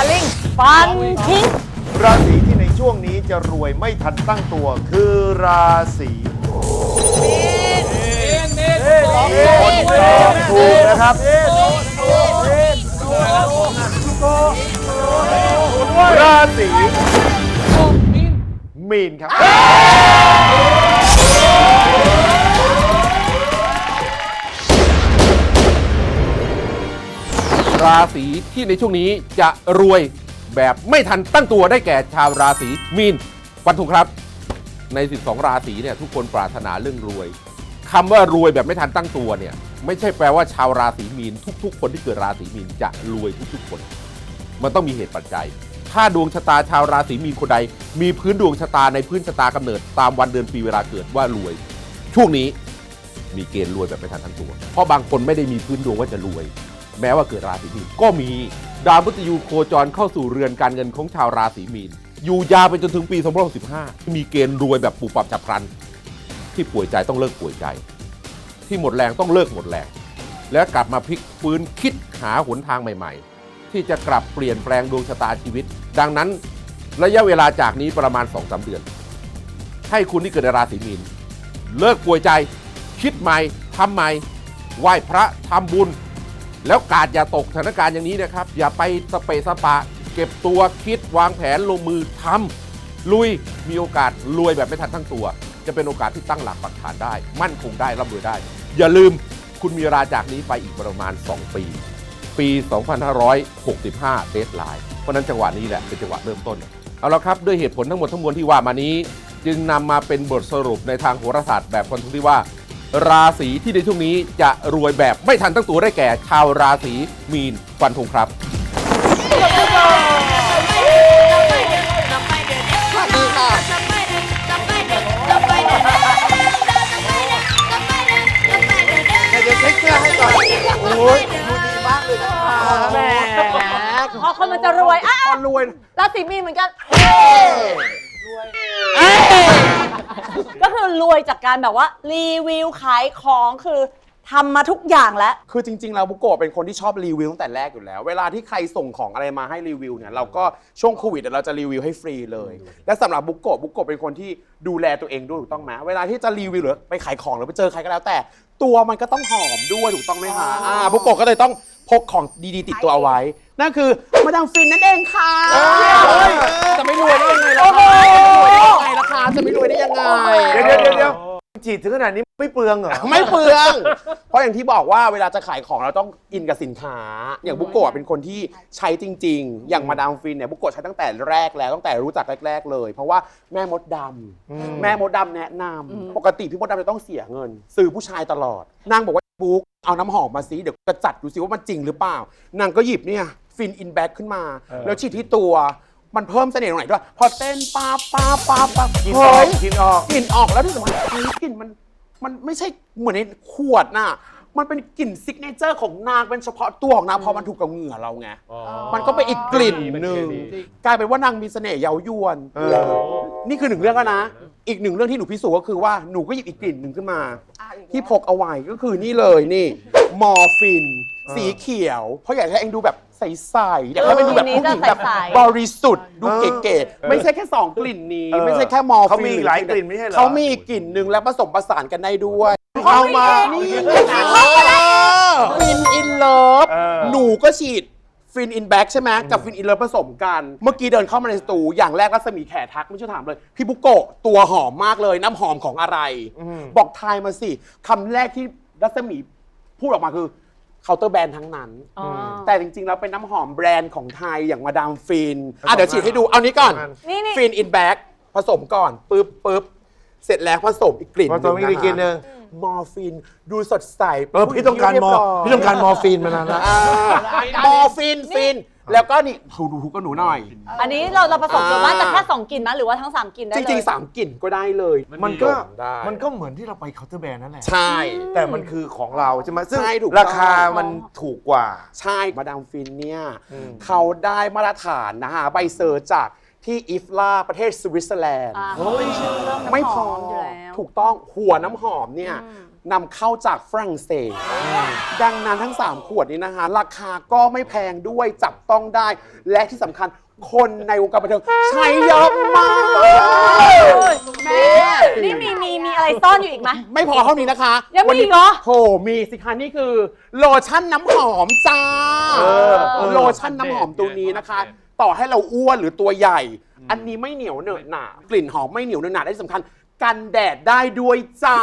ละลิงฟันทิ้งราศีที่ในช่วงนี้จะรวยไม่ทันตั้งตัว คือราศีคนตอบถูกนะครับราศีมีนครับ ราศีที่ในช่วงนี้จะรวยแบบไม่ทันตั้งตัวได้แก่ชาวราศีมีนฟันธงครับ ใน 12 ราศีเนี่ยทุกคนปรารถนาเรื่องรวยคำว่ารวยแบบไม่ทันตั้งตัวเนี่ยไม่ใช่แปลว่าชาวราศีมีนทุก ๆ คนที่เกิดราศีมีนจะรวยทุกๆคน มันต้องมีเหตุปัจจัย ถ้าดวงชะตาชาวราศีมีนคนใด มีพื้นดวงชะตาในพื้นชะตากำเนิดตามวันเดือนปีเวลาเกิดว่ารวย ช่วงนี้มีเกณฑ์รวยแบบไม่ทันทั้งตัว เพราะบางคนไม่ได้มีพื้นดวงว่าจะรวย แม้ว่าเกิดราศีมีนก็มีดาวพุธยูโคจรเข้าสู่เรือนการเงินของชาวราศีมีน อยู่ยาวไปจนถึงปี2065มีเกณฑ์รวยแบบปุบปับฉับพลัน ที่ป่วยใจต้องเลิกป่วยใจ ที่หมดแรงต้องเลิกหมดแรง แล้วกลับมาพลิกฟื้นคิดหาหนทางใหม่ ๆ ที่จะกลับเปลี่ยนแปลงดวงชะตาชีวิต ดังนั้น ระยะเวลาจากนี้ประมาณ2อสเดือน ให้คุณที่เกิดในราศีมีนเลิกป่วยใจ คิดใหม่ทำใหม่ไหว้พระทำบุญ แล้วกาดอย่าตกสถานการณ์อย่างนี้นะครับ อย่าไปสเปะสปะ เก็บตัวคิดวางแผนลงมือทำลุยมีโอกาสรวยแบบไม่ทันทั้งตัว จะเป็นโอกาสที่ตั้งหลักปักฐานได้ มั่นคงได้ร่ำรวยได้ อย่าลืมคุณมีเวลาจากนี้ไปอีกประมาณ 2 ปี ปี 2565 เดทไลน์เพราะฉะนั้นจังหวะนี้แหละเป็นจังหวะเริ่มต้น เอาละครับด้วยเหตุผลทั้งหมดทั้งมวลที่ว่ามานี้ จึงนำมาเป็นบทสรุปในทางโหราศาสตร์แบบฟันธงที่ว่า ราศีที่ในช่วงนี้จะรวยแบบไม่ทันตั้งตัวได้แก่ ชาวราศีมีนฟันธงครับเดี๋ยวเช็คเสื้อให้ก่อนโอ้ยดูดีมากเลยนะคะแหมพอคนมันจะรวยอะตอนรวยราศีมีนเหมือนกันก็คือ รวยจากการแบบว่า รีวิวขายของคือทำมาทุกอย่างแล้ว คือจริงๆ แล้วบุโกะเป็นคนที่ชอบรีวิวตั้งแต่แรกอยู่แล้ว เวลาที่ใครส่งของอะไรมาให้รีวิวเนี่ยเราก็ช่วงโควิดเราจะรีวิวให้ฟรีเลย และสำหรับบุโกะบุโกะเป็นคนที่ดูแลตัวเองด้วยถูกต้องไหมเวลาที่จะรีวิวหรือไปขายของหรือไปเจอใครก็แล้ว แต่ตัวมันก็ต้องหอมด้วยถูกต้องไหมคะอ่าบุโกะก็เลยต้องพกของดีๆ ติดตัวเอาไว้ นั่นคือมาดามฟินนั่นเองค่ะจะไม่รวยได้ยังไงล่ะคะจะไม่รวยได้ยังไงล่ะคะจะไม่รวยได้ยังไง เดี๋ยวเดี๋ยวเดี๋ยวเดี๋ยวฉีดถึงขนาดนี้ไม่เปลืองเหรอ ไม่เปลือง เพราะอย่างที่บอกว่าเวลาจะขายของเราต้องอินกับสินค้า อย่างบุโกะเป็นคนที่ใช้จริง ๆ อย่างมาดามฟินเนี่ยบุโกะใช้ตั้งแต่แรกแล้วตั้งแต่รู้จักแรก ๆ เลย เพราะว่าแม่มดดำแม่มดดำแนะนำปกติพี่มดดำจะต้องเสียเงิน ซื้อผู้ชายตลอดนางบอกว่าบุ๊กเอาน้ำหอมมาซิเดี๋ยวจะจัดดูซิว่ามันจริงหรือเปล่านางก็หยิบเนี่ย ฟินอินแบ็กขึ้นมา แล้วฉีดที่ตัวมันเพิ่มเสน่ห์ตรงไหนด้วย พอเต้นป๊าบป๊าบป๊าบป๊าบกินออกเฮ้ยกินออกกลิ่นออกแล้วที่สำคัญเฮ้ยกลิ่นมันมันไม่ใช่เหมือนในขวดน่ะมันเป็นกลิ่นซิกเนเจอร์ของนางเป็นเฉพาะตัวของนางพอมันถูกกับเหงื่อเราไง มันก็เป็นอีกกลิ่นหนึ่งกลายเป็นว่านางมีเสน่ห์เย้ายวนเออนี่คือหนึ่งเรื่องแล้วนะ อีกหนึ่งเรื่องที่หนูพิสูจน์ก็คือว่าหนูก็หยิบอีกกลิ่นหนึ่งขึ้นมา ที่พกเอาไว้ก็คือนี่เลยนี่มอร์ฟิน สีเขียว เพราะอยากให้เองดูแบบ ใสๆอยากให้มันดูแบบผู้หญิงแบบเออสีนี้จะใสๆ บริสุทธิ์ดูเก๋ๆไม่ใช่แค่สองกลิ่นนี้ เออไม่ใช่แค่มอร์ฟินเขามีอีกหลายกลิ่นไม่ใช่เหรอ เขามีอีกกลิ่นหนึ่งแล้วผสมผสานกันได้ด้วยเอามานี่ฟินอินเลิฟเออหนูก็ฉีดฟินอินแบ็กใช่ไหมกับฟินอินเลิฟผสมกัน เมื่อกี้เดินเข้ามาในสตูอย่างแรกรัศมีแขทักไม่ใช่ถามเลย พี่บุโกะตัวหอมมากเลยน้ำหอมของอะไร บอกทายมาสิคำแรกที่รัศมีพูดออกมาคือ เคาน์เตอร์แบรนด์ทั้งนั้น อ๋อแต่จริงๆแล้วเป็นน้ำหอมแบรนด์ของไทยอย่างมาดามฟินอะเดี๋ยวฉีดให้ดูเอานี้ก่อน นี่นี่ ฟินอินแบ็กผสมก่อนปึ๊บปึ๊บเสร็จแล้วผสมอีกกลิ่นผสมอีกหงะคะกลิ่นหนึ่ง มอร์ฟินดูสดใสเออพี่ต้องการมอพี่ต้องการมอร์ฟีนมานานแล้ว อ่ามอร์ ฟินฟินแล้วก็นี่ดูดูกับหนูหน่อย อันนี้เราเราผสมส่วนมากอ่าจะแค่สองกลิ่นนะหรือว่าทั้งสามกลิ่นได้จเลยริงๆ3กลิ่นก็ได้เลยมันก็ได้ มันก็เหมือนที่เราไปเคาน์เตอร์แบรนด์นั่นแหละ ใช่ แต่มันคือของเราใช่ไหมซึ่งใช่ถูกต้อง ราคามันถูกกว่า ใช่มาดามฟินเนี่ยเขาได้มาตรฐานนะฮะใบเซอร์จากที่อิฟลาประเทศสวิตเซอร์แลนด์ อ่าเขาขึ้นชื่อเรื่องน้ำไม่พหออมอยู่แล้ว ถูกต้องหัวน้ำหอมเนี่ย นำเข้าจากฝรั่งเศส ดังนั้นทั้ง 3 ขวดนี้นะคะ ราคาก็ไม่แพงด้วยจับต้องได้ และที่สำคัญคนในวงการบันเทิงใช้เยอะมาก แม่นี่มีมีมีอะไรซ่อนอยู่อีกไหม ไม่พอเท่านี้นะคะยังมีวันนี้อีกเหรอ โหมีสิคะนี่คือ โลชั่นน้ำหอมจ้าเออเออโลชั่นน้ำหอมตัวนี้นะคะ ต่อให้เราอ้วนหรือตัวใหญ่ อันนี้ไม่เหนียวเหนอะหนากลิ่นหอมไม่เหนียวเหนอะหนาได้สำคัญ กันแดดได้ด้วยจ้า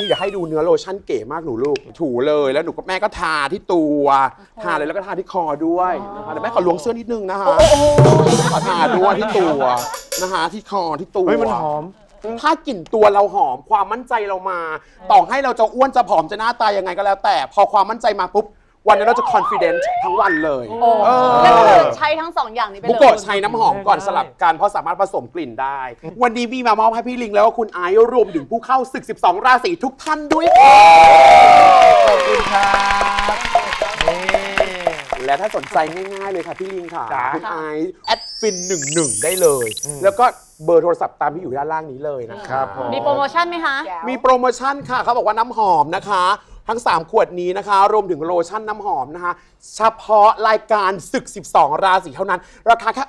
นี่เดี๋ยวให้ดูเนื้อโลชั่นเก๋มากหนูลูก ถูเลยแล้วหนูกับแม่ก็ทาที่ตัว ทาเลยแล้วก็ทาที่คอด้วยนะคะเดี๋ยวแม่ขอล้วงเสื้อนิดนึงนะคะขอทาด้วยที่ตัวนะคะที่คอที่ตัว เฮ้ยมันหอม ถ้ากลิ่นตัวเราหอมความมั่นใจเรามา ต่อให้เราจะอ้วนจะผอมจะหน้าตายังไงก็แล้ว แต่พอความมั่นใจมาปุ๊บ วันนี้นเราจะ confident ทั้งวันเลยโอ้เออ แล้วก็เลยใช้ทั้งสองอย่างนี้ไปเลยบุโกะใช้น้ำหอมก่อนสลับกันเพราะสามารถผสมกลิ่นได้ วันนี้มีมามอบให้พี่ลิงแล้วก็คุณไอซ์รวมถึงผู้เข้าศึก 12 ราศีทุกท่านด้วยค่ะขอบคุณครับนี่ และถ้าสนใจง่าย ๆ เลยค่ะพี่ลิงค่ะ จ้าคุณไอซ์แอดฟิน11 ได้เลย แล้วก็เบอร์โทรศัพท์ตามที่อยู่ด้านล่างนี้เลยนะคะครับผมมีโปรโมชั่นไหมคะ มีโปรโมชั่นค่ะเขาบอกว่าน้ำหอมนะคะ ทั้ง 3 ขวดนี้นะคะ รวมถึงโลชั่นน้ำหอมนะคะ เฉพาะรายการศึก 12 ราศีเท่านั้น ราคาแค่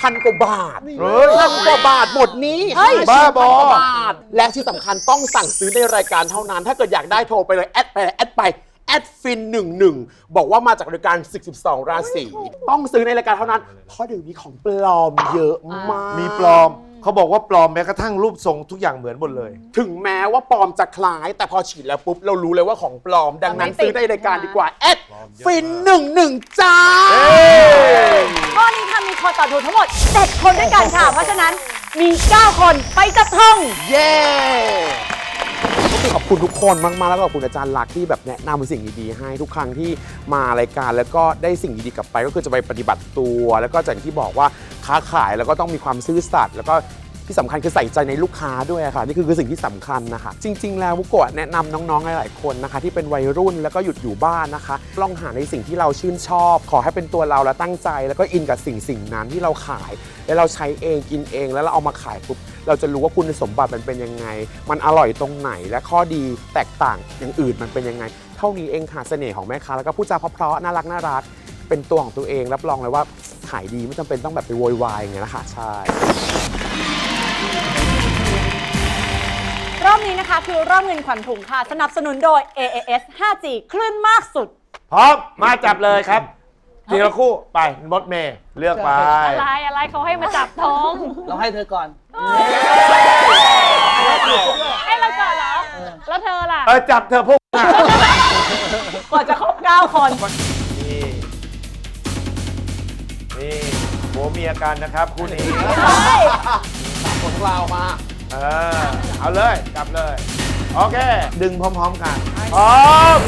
พันกว่าบาทเฮ้ย พันกว่าบาทหมดนี้เฮ้ยห้าชิ้นบ้าบอ พันกว่าบาท และที่สำคัญต้องสั่งซื้อในรายการเท่านั้น ถ้าเกิดอยากได้โทรไปเลย แอดไปแอดไปแอดฟิน11 บอกว่ามาจากรายการศึก12 ราศีต้องซื้อในรายการเท่านั้น เพราะเดี๋ยวนี้ของปลอมเยอะมาก มีปลอม เขาบอกว่าปลอมแม้กระทั่งรูปทรงทุกอย่างเหมือนหมดเลย ถึงแม้ว่าปลอมจะคล้าย แต่พอฉีดแล้วปุ๊บ เรารู้เลยว่าของปลอม ดังนั้นไม่ติดซื้อได้ในรายการดีกว่าแอดฟินหนึ่งหนึ่งจ้าข้อนี้ค่ะมีคนตอบถูกทั้งหมด 7 คนด้วยกันค่ะ เพราะฉะนั้นมี 9 คนไปจับทองเย้ก็คือ ขอบคุณทุกคนมากๆ แล้วก็ขอบคุณอาจารย์ลักที่แบบแนะนำสิ่งดีๆให้ทุกครั้งที่มารายการ แล้วก็ได้สิ่งดีๆกลับไปก็คือจะไปปฏิบัติตัว แล้วก็จากที่บอกว่าค้าขายแล้วก็ต้องมีความซื่อสัตย์แล้วก็ ที่สำคัญคือใส่ใจในลูกค้าด้วยค่ะนี่คือคือสิ่งที่สำคัญนะคะ จริง ๆ แล้วมุกโกะแนะนำน้องๆหลายๆคนนะคะ ที่เป็นวัยรุ่นแล้วก็หยุดอยู่บ้านนะคะ ลองหาในสิ่งที่เราชื่นชอบ ขอให้เป็นตัวเราและตั้งใจ แล้วก็อินกับสิ่งสิ่งนั้นที่เราขาย แล้วเราใช้เองกินเองแล้วเราเอามาขายปุ๊บเราจะรู้ว่าคุณสมบัติมันเป็นยังไง มันอร่อยตรงไหนและข้อดีแตกต่างอย่างอื่นมันเป็นยังไง เท่านี้เองค่ะเสน่ห์ของแม่ค้าแล้วก็พูดจาเพราะๆน่ารักน่ารักเป็นตัวของตัวเองรับรองเลยว่าขายดีไม่จำเป็นต้องแบบไปโวยวายอย่างเงี้ยนะคะใช่ รอบนี้นะคะคือรอบเงินขวัญถุงค่ะ สนับสนุนโดย AAS 5G คลื่นมากสุด พร้อมมาจับเลยครับทีละคู่ไปรถเมย์เลือกไป อะไรอะไรเขาให้มาจับท้อง เราให้เธอก่อน ให้เราก่อนเหรอ แล้วเธอล่ะ เออจับเธอพวกน่ะกว่าจะครบ9คนนี่นี่ผัวเมียกันนะครับคู่นี้ ของเรามา เออ เอาเลยจับเลย โอเค ดึงพร้อมๆกันพร้อม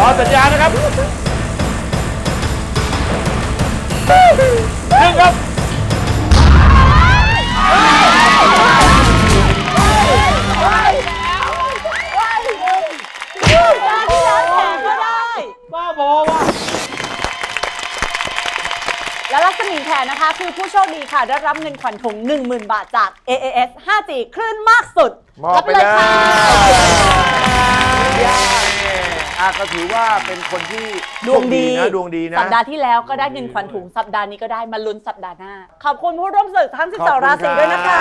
รอสัญญาณนะครับหนึ่งครับ นนะคะ คือผู้โชคดีค่ะ ได้รับเงินขวัญถุง10,000 บาทจาก AAS 5G คลื่นมากสุดมอบไปเลยรับค่ะ อะก็ถือว่าเป็นคนที่ดวงดีโชคนะดวงดีนะ สัปดาห์ที่แล้วก็ได้เงินขวัญถุงสัปดาห์นี้ก็ได้มาลุ้นสัปดาห์หน้า ขอบคุณผู้ร่วมศึกทั้ง 12 ราศีด้วยนะคะ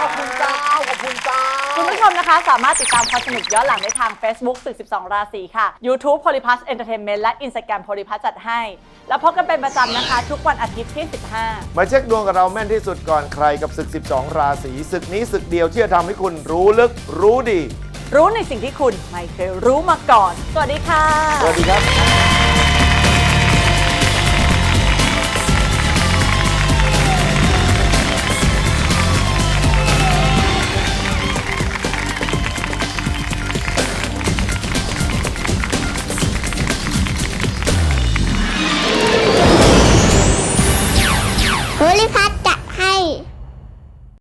ขอบคุณเจ้า ขอบคุณเจ้า คุณผู้ชมนะคะสามารถติดตามความสนุกย้อนหลังได้ทาง Facebook ศึก 12 ราศีค่ะ YouTube Polyplus Entertainment และ Instagram Polyplus จัดให้ แล้วพบกันเป็นประจำนะคะ ทุกวันอาทิตย์ที่ 15 มาเช็คดวงกับเราแม่นที่สุดก่อนใครกับศึก 12 ราศีศึกนี้ศึกเดียวที่จะทำให้คุณรู้ลึกรู้ดี รู้ในสิ่งที่คุณไม่เคยรู้มาก่อน สวัสดีค่ะ สวัสดีครับ